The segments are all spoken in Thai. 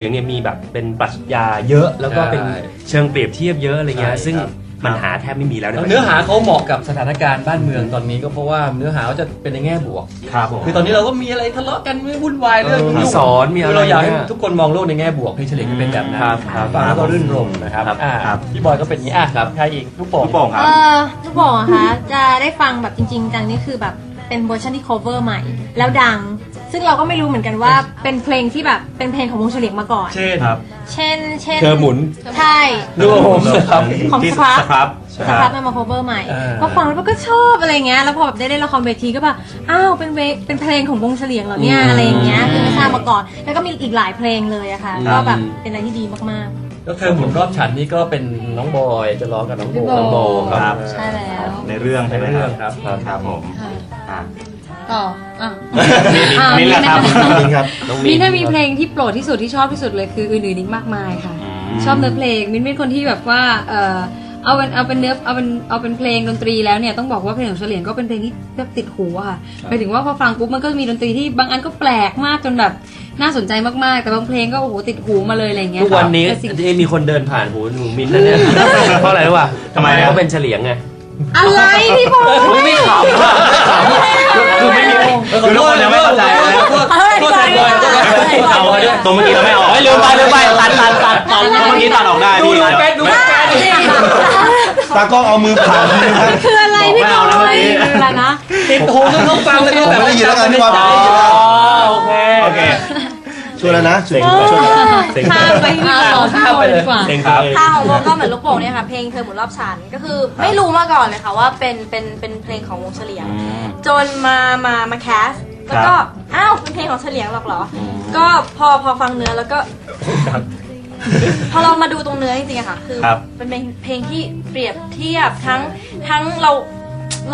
อย่างเนี้ยมีแบบเป็นปรัชญาเยอะแล้วก็เป็นใช่เชิงเปรียบเทียบเยอะอะไรเงี้ยใช่ซึ่งครับ มันหาแทบไม่มีแล้วแล้วเนื้อหาเขาเหมาะกับสถานการณ์บ้านเมืองตอนนี้ก็เพราะว่าเนื้อหาเขาจะเป็นในแง่บวก ครับผม คือตอนนี้เราก็มีอะไรทะเลาะกันไม่วุ่นวายเรื่องมียุ่งสอนมีอะไรคือเราอยากให้เนี่ยทุกคนมองโลกในแง่บวกเพลงเฉลี่ยจะเป็นแบบนั้นครับครับฟังแล้วก็รื่นรมย์นะครับครับอ่าครับ พี่บอยก็เป็นอย่างนี้อะครับใครอีกลูกโป่งลูกโป่งครับ เออลูกโป่งอะคะจะได้ฟังแบบจริง ๆ จังนี่คือแบบเป็นเวอร์ชันที่ cover ใหม่ แล้วดัง ซึ่งเราก็ไม่รู้เหมือนกันว่าเป็นเพลงที่แบบเป็นเพลงของวงเฉลียงมาก่อน เช่นครับเช่น เช่นเธอหมุนใช่ลูกโป่งนะครับ ของที่สครับครับ สครับมันมา cover ใหม่อ่าพอฟังแล้วก็ชอบอะไรเงี้ย แล้วพอแบบได้เล่นละครเวทีก็แบบอ้าวเป็นเวเป็นเพลงของวงเฉลียงเหรอเนี่ยอะไรอย่างเงี้ยคือไม่ทราบมาก่อน แล้วก็มีอีกหลายเพลงเลยอะค่ะครับก็แบบเป็นอะไรที่ดีมากแล้วเธอหมุนรอบฉันนี่ก็เป็นน้องบอยจะร้องกับน้องโบพี่โบน้องโบครับๆใช่แล้ว ในเรื่องใช่ไหมในเรื่องครับ ครับผม ค่ะอะต่ออะนี่แหละครับนี่ครับ น้องมินถ้ามีครับเพลงที่โปรดที่สุดที่ชอบที่สุดเลยคืออื่นๆอีกมากมายค่ะ ม ชอบเนื้อเพลงมินเป็นคนที่แบบว่าเออเอาเป็นเอาเป็นเนื้อเอาเป็นเอาเป็นเพลงดนตรีแล้วเนี่ยต้องบอกว่าเพลงของเฉลียงก็เป็นเพลงที่แบบติดหูอะค่ะหมายถึงว่าพอฟังปุ๊บมันก็มีดนตรีที่บางอันก็แปลกมากจนแบบน่าสนใจมากๆ แต่บางเพลงก็โอ้โหติดหูมาเลยอะไรเงี้ยทุกวันนี้แต่สิ่งที่มีคนเดินผ่านหูหนูมิ้นท์นะเนี่ยเพราะอะไรรู้ป่ะทำไมอะ เขาเป็นเฉลียงไง อะไรพี่บอยไม่ขำอะคือไม่มี คือทุกคนยังไม่เข้าใจนะโทษโทษแทนบอยโทษแทนบอยเอาตรงเมื่อกี้เราไม่ออกเฮ้ยลืมไปลืมไปตัดตัดตัดตัดตรงเมื่อกี้ตัดออกได้ดูพี่ดูแฟนดูแฟนตากล้องเอามือผ่านนะครับคืออะไรพี่บบอกไม่เอานะอเมื่อยอะไรนะติดหูจนต้องฟังเลยผมไม่ได้ยินแล้วกันพี่บอยอ๋อโอเคโอเคช่วยแล้วนะช่วยช่วยข้ามไปที่อะต่อข้ามไปเลยดีกว่าเซ็งครับท่าของโบก็เหมือนลูกโป่งเนี่ยค่ะเพลงเธอหมุนรอบฉันก็คือไม่รู้มาก่อนเลยค่ะว่าเป็นเป็นเป็นเพลงของวงเฉลียง จนมามามาแคสแล้วก็ อ้าวเป็นเพลงของเฉลียงหรอกเหรออก็พอพอฟังเนื้อแล้วก็พอเรามาดูตรงเนื้อจริงๆอะค่ะคือครับเป็นเพลงเพลงที่เปรียบเทียบทั้งทั้งเรา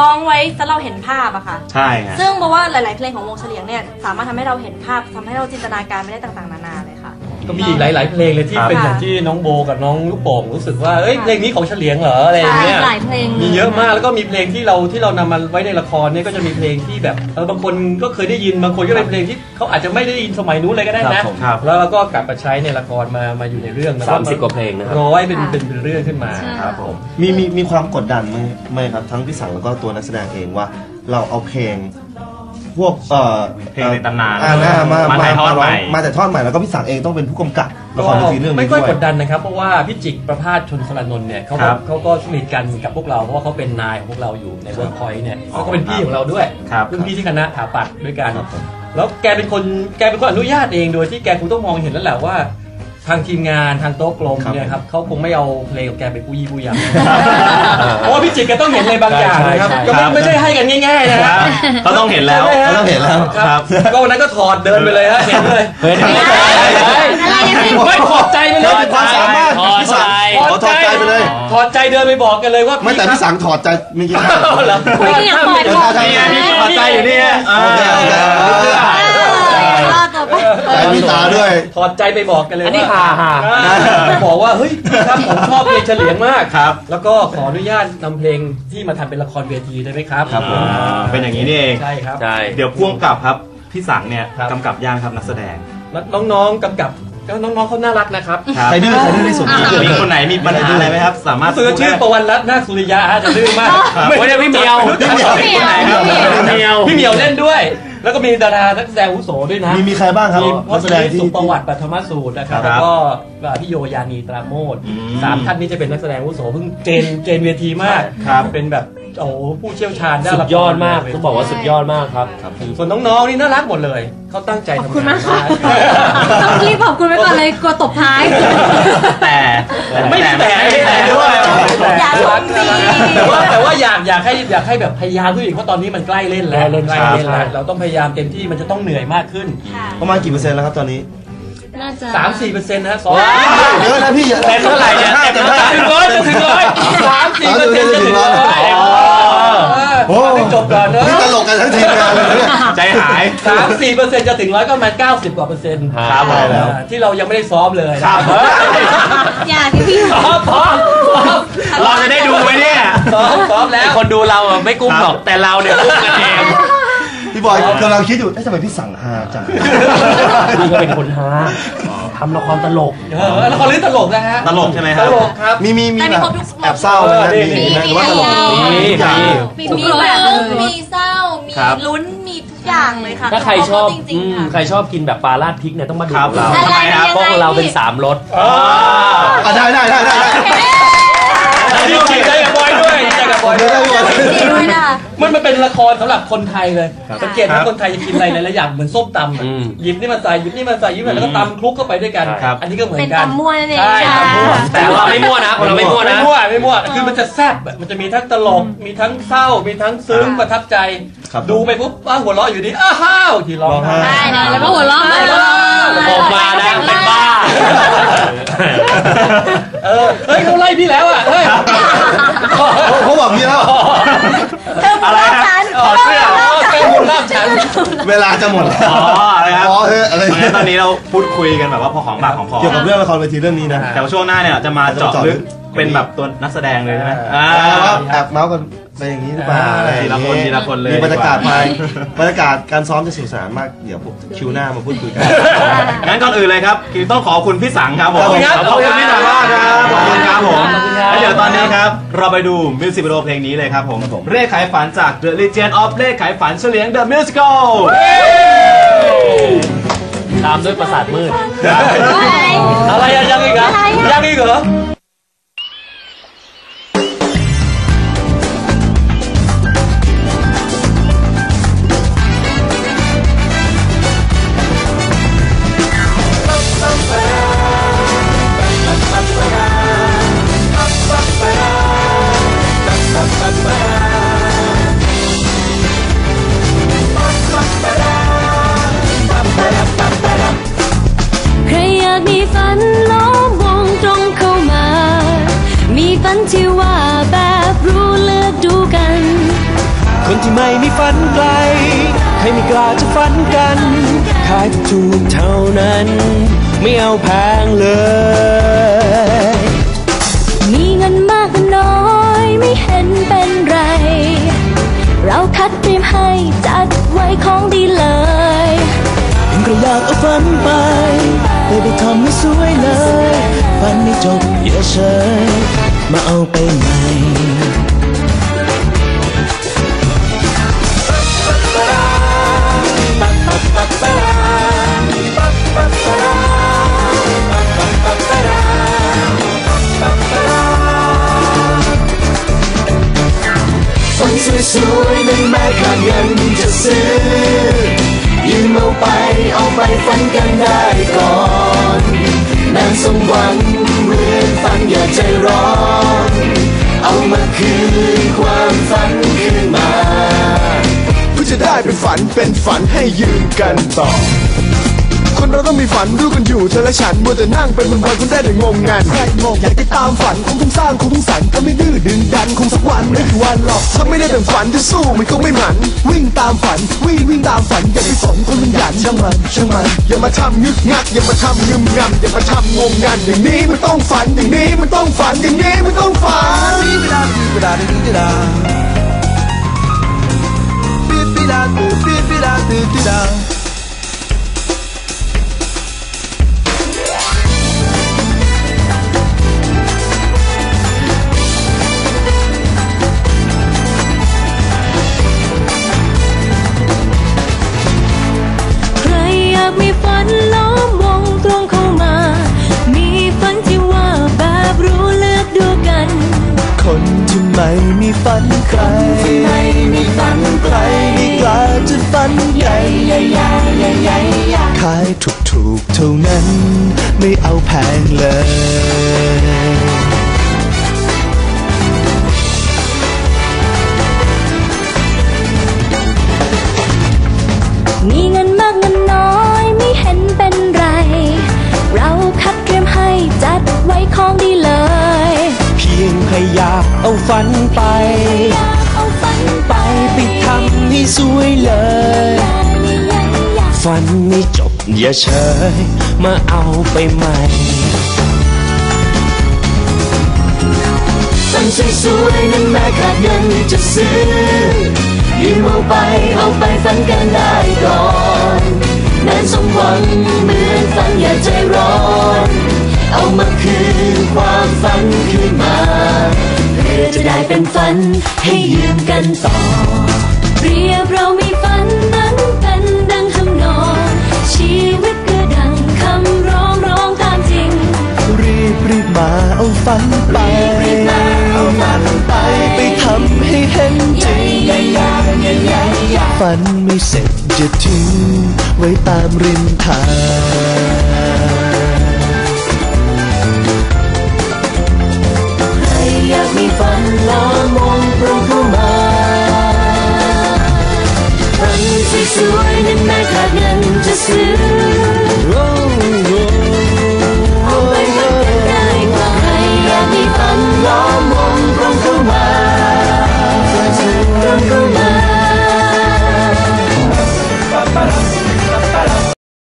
ร้องไว้แล้วเราเห็นภาพอะค่ะ ใช่ฮะ ซึ่งบอกว่าหลาย ๆ เพลงของวงเฉลียงเนี่ยสามารถทำให้เราเห็นภาพทำให้เราจินตนาการไปได้ต่างๆ นานาเลยค่ะ ก็มีอีกหลาย ๆ เพลงเลยที่ครับเป็นอย่างที่น้องโบกับน้องลูกโป่งรู้สึกว่าเอ้ยเพลงนี้ของเฉลียงเหรออะไรอย่างเงี้ยหลายเพลงมีเยอะมากแล้วก็มีเพลงที่เราที่เรานำมาไว้ในละครเนี่ยก็จะมีเพลงที่แบบเออบางคนก็เคยได้ยินบางคนก็เป็นเพลงที่เขาอาจจะไม่ได้ยินสมัยนู้นเลยก็ได้ครันะบผมครับแล้วเราก็กลับมาใช้ในละครมามาอยู่ในเรื่องแล้วสามสิบกว่าเพลงนะครับร้อยเป็นเป็นเป็นเรื่องขึ้นมาใช่ครับผมมีมีมีความกดดันไหมไหมครับทั้งพี่สังแล้วก็ตัวนักแสดงเองว่าเราเอาเพลง พวกเอ่อเพลงในตำนานอ่ามามามาถ่ายทอดใหม่มาแต่ายทอดใหม่แล้วก็พี่สังเองต้องเป็นผู้กำกับละครเวทีเรื่องนี้ไม่ค่อยด้วกดดันนะครับ เพราะว่าพี่จิกประภาสชนสรานนท์เนี่ยเขาคก็รับเขาก็สนิทกันกับพวกเราเพราะว่าเขาเป็นนายของพวกเราอยู่ในเวิร์กพอยต์เนี่ยอ๋อเขาก็เป็นพี่ของเราด้วยครับรุ่นพี่ที่คณะถาปัดด้วยกันแล้วแกเป็นคนแกเป็นคนอนุญาตเองโดยที่แกคงต้องมองเห็นแล้วแหละว่า ทางทีมงานทางโต๊ะกลมครับเนี่ยครับเขาคงไม่เอาเพลงของแกไปปูยี่ปูยำเพราะว่าพี่จิกแกต้องเห็นอะไรบางอย่างนะครับใช่ใช่ก็ไม่ไม่ใช่ให้กันง่ายๆนะคครัรับบเขาต้องเห็นแล้ว ใช่ไหมฮะเขาต้องเห็นแล้ว ครับ ก็วันนั้นก็ถอดเดินไปเลยฮะเห็นเลยเฮ้ยอะไรนะพี่ไม่ถอดใจไปเลยความสามารถพี่สังขอถอดใจไปเลย ถอดใจเดินไปบอกกันเลยว่าไม่แต่พี่สังถอดใจเมื่อกี้ เอาเหรอคุยกันอย่างปลอดภัยนี่ไงพี่ถอดใจอยู่นี่อ่าโอเคโอเค รอดตัวไป ใจมีตาด้วย ถอดใจไปบอกกันเลยอันนี้ว่าฮาฮาไปบอกว่าเฮ้ยครับผมชอบเพลงเฉลียงมากครับ แล้วก็ขออนุญาตนำเพลงที่มาทำเป็นละครเวทีได้ไหมครับครับผมเป็นอย่างนี้นี่เองใช่ครับ ใช่ เดี๋ยวพ่วงกับครับพี่สังเนี่ยครับ กำกับย่างครับนักแสดงแล้วน้องๆกำกับก็น้องๆเขาน่ารักนะครับครับใครดื้อใครดื้อที่สุด มีคนไหนมีปัญหาอะไรไหมครับ สามารถคือชื่อประวันรัตน์นาคสุริยะฮะจะดื้อมากครับโอ้ยเนี่ยพี่เหมียวพี่เหมียว พี่เหมียวพี่เหมียวพี่เหมียวเล่นด้วย แล้วก็มีดารานักแสดงอาวุโสด้วยนะมีมีใครบ้างครับมีนัพ่อกแสดงที่ สุประวัติปัทมสูตรนะครับครับแล้วก็พี่โยยานีตราโมดอืมสามท่านนี้จะเป็นนักแสดงอาวุโสเพิ่งเจนเจนเวทีมากครับ เป็นแบบ โอ้โหผู้เชี่ยวชาญด้านสุละดครยอดมากต้องบอกว่าสุดยอดมากครับส่วนน้องๆนี่น่ารักหมดเลย เขาตั้งใจขอบทำคุณงามานกค่ะมากต้องรีบขอบคุณไว้ก่อนเลยกลัวตบท้าย แต่ไม่มีแต่ไม่มีแต่ด้วยอย่าชมสิ แต่ว่าแต่ว่าอยากอยากให้อยากให้แบบพยายามขึ้นอีกเพราะตอนนี้มันใกล้เล่นแล้วใกล้เล่นใกล้เล่นใช่แล้วเราต้องพยายามเต็มที่มันจะต้องเหนื่อยมากขึ้นค่ะประมาณกี่เปอร์เซ็นต์แล้วครับตอนนี้น่าจะ3-4เปอร์เซ็นต์นะฮะสองเยอะนะพี่อย่าเต็มเท่าไหร่เนี่ยเต็มจะเท่าไหร่ถึงร้อยจะถึงร้อยสามสี่เปอร์เซ็นต์จะถึงร้อย อ๋อเออให้จบก่อนเนอะนี่ตลกกันทั้งทีมงานเลยเนี่ย ใจหาย สามสี่เปอร์เซ็นต์จะถึงร้อยก็ประมาณเก้าสิบกว่าเปอร์เซ็นต์ครับผม อ่าที่เรายังไม่ได้ซ้อมเลยครับอย่าที่พี่ซ้อมซ้อมซ้อมเราจะได้ดูไหมเนี่ยซ้อมซ้อมแล้วคนดูเราอะไม่กุ้มหรอกแต่เราเนี่ยกุ้มกันเอง พี่พี่บอยกำลังคิดอยู่เอ๊ะทำไมพี่สั่งฮาจังนี่ก็เป็นคนฮา ทำละครตลก เออละครเรื่องตลกนะฮะ ตลกใช่ไหมคตรับลกครับ มีมีมีแต่มีแบบครบทุกแอบเศร้าไหมนะเออมีมีไหมหรือว่าตลกมีทุกอย่างมีมีมีซึ้งมีเศร้า มีครับลุ้น มีทุกอย่างเลยค่ะ ถ้าใครชอบจริอืงมๆค่ะใครชอบกินแบบปลาราดพริกเนี่ยต้องมาดูครับของเราอะไรทำไมครับเพราะของเราเป็นสามรสอ๋ออะได้ได้ได้ได้ได้ดีใจกั บบอยด้วยดีใจกับบอยด้วยดีด้วยนะคะมันมันเป็นละครสำหรับคนไทยเลยสังเกตครัว่าบคนไทยจะกินอะไรหลายๆอย่างเหมือนส้มตำอะอืมหยิบนี่มาใส่หยิบนี่มาใส่หยิบนี่มาแล้วก็ตำคลุกเข้าไปด้วยกัน ครับ อันนี้ก็เหมือนเป็นกันตำมั่วนั่นเองใช่ค่ะ ตำมั่วแต่ของเราไม่มั่วนะของเราไม่มั่วไม่นะ มั่วไม่มั่วคือมันจะแซ่บอะมันจะมีทั้งตลกมีทั้งเศร้า มีทั้งซึ้งประทับใจ ครับดูไปปุ๊บอ้าวหัวเราะอยู่ดีอ้าวทีร้องไห้ ได้นะแล้วก็หัวเราะหัวเราะออกมานะเป็นบ้า เออเฮ้ยเขาไล่พี่แล้วอะเฮ้ยเขาเขา บอกพี่แล้ว เธออะไรนะฉันถอดเสื้ออ๋อแกหุ่นล่ามฉัน เวลาจะหมดแล้วอ๋ออะไรครับอ๋อเอออะไรเพราะฉะนั้นตอนนี้เราพูดคุยกันแบบว่าพอของปากของคอเกี่ยวกับเรื่องละครเวทีเรื่องนี้นะแต่ว่าช่วงหน้าเนี่ยจะมาเจาะลึกเป็นแบบตัวนักแสดงเลยใช่ไหมอ่าแต่ว่าแอบเมาส์กัน ไปอย่างนี้หรือเปล่าอะไรอย่างทีละคนทีละคนเลย มีบรรยากาศดีกไปว่าบรรยากาศการซ้อมจะสนุกสนานมากเดี๋ยวคิวหน้ามาพูดคุยกัน งั้นก่อนอื่นเลยครับคือต้องขอบคุณพี่สังครับผมขอบคุณครับขอบคุณพี่สังมากครับขอบคุณครับผมขอบคุณครับ แล้วเดี๋ยวตอนนี้ครับ เราไปดูมิวสิกวิดีโอเพลงนี้เลยครับผมครับผมเลขขายฝันจาก The Legend of เลขขายฝันเฉลียง The Musical ตามด้วยประสาทมืด อะไร ที่ไม่มีฝันไกลให้ไม่กล้าจะฝันกัน ขายถูกเท่านั้น ไม่เอาแพงเลย มีเงินมากก็น้อยไม่เห็นเป็นไร เราคัดเตรียมให้จัดไว้ของดีเลยเพียงก็อยากเอาฝันไปไม่ได้ทำให้สวยเลย ฝันไม่จบอย่าเฉยมาเอาไปใหม่ฝัน สวยๆไม่แม้ขาดเงินจะซื้อยืมเอาไปเอาไปฝันกันได้ก่อนนางสมหวังเมือนฝันอย่าใจร้อน เอามาคืนความฝันคืนมาเพื่อจะได้เป็นฝันเป็นฝันให้ยืนกันต่อ คนเราต้องมีฝันรู้กันอยู่เธอและฉันมัวแต่นั่งเป็นวันๆคงได้แต่งงงานใครงงอยากติดตามฝันคงต้องสร้างคงต้องฝันถ้าไม่ดื้อดึงดันคงสักวันไม่กี่วันหรอกถ้าไม่ได้ดังฝันจะสู้มันก็ไม่หมันวิ่งตามฝันวิ่งวิ่งตามฝันอย่าไปสนคนมันหยันช่างมันช่างมันอย่ามาทำงึกงักอย่ามาทำงึมงำอย่ามาทำงงงันอย่างนี้มันต้องฝันอย่างนี้มันต้องฝันอย่างนี้มันต้องฝันเวลาเวลาเวลาปีปีดาปีปีปีดาปีปีดา คนที่ไม่มีฝันใครไม่มีฝันใครไม่กล้าจะฝันใหญ่ใหญ่ใหญ่ใหญ่ใหญ่ขายถูกถูกๆเท่านั้น ไม่เอาแพงเลย อยากเอาฝันไป ไปไปทำให้สวยเลย ฝันไม่จบอย่าเฉย มาเอาไปใหม่ฝันสวยๆนั้นแม้ขาดเงินจะซื้อยืมเอาไปเอาไปฝันกันได้ก่อนนั้นสมหวังเหมือนฝันอย่าใจร้อน เอามาคืนความฝันคืนมา จะได้เป็นฝัน ให้ยืมกันต่อเปรียบเรามีฝันนั้นเป็นดังทำนองชีวิตก็ดังคำร้องร้องตามจริง รีบรีบมาเอาฝันไปเอาฝันไปไปทำให้เห็นจริงฝันไม่เสร็จจะทิ้งไว้ตามริมทาง อยากมีฝันล้มองพรุ่ง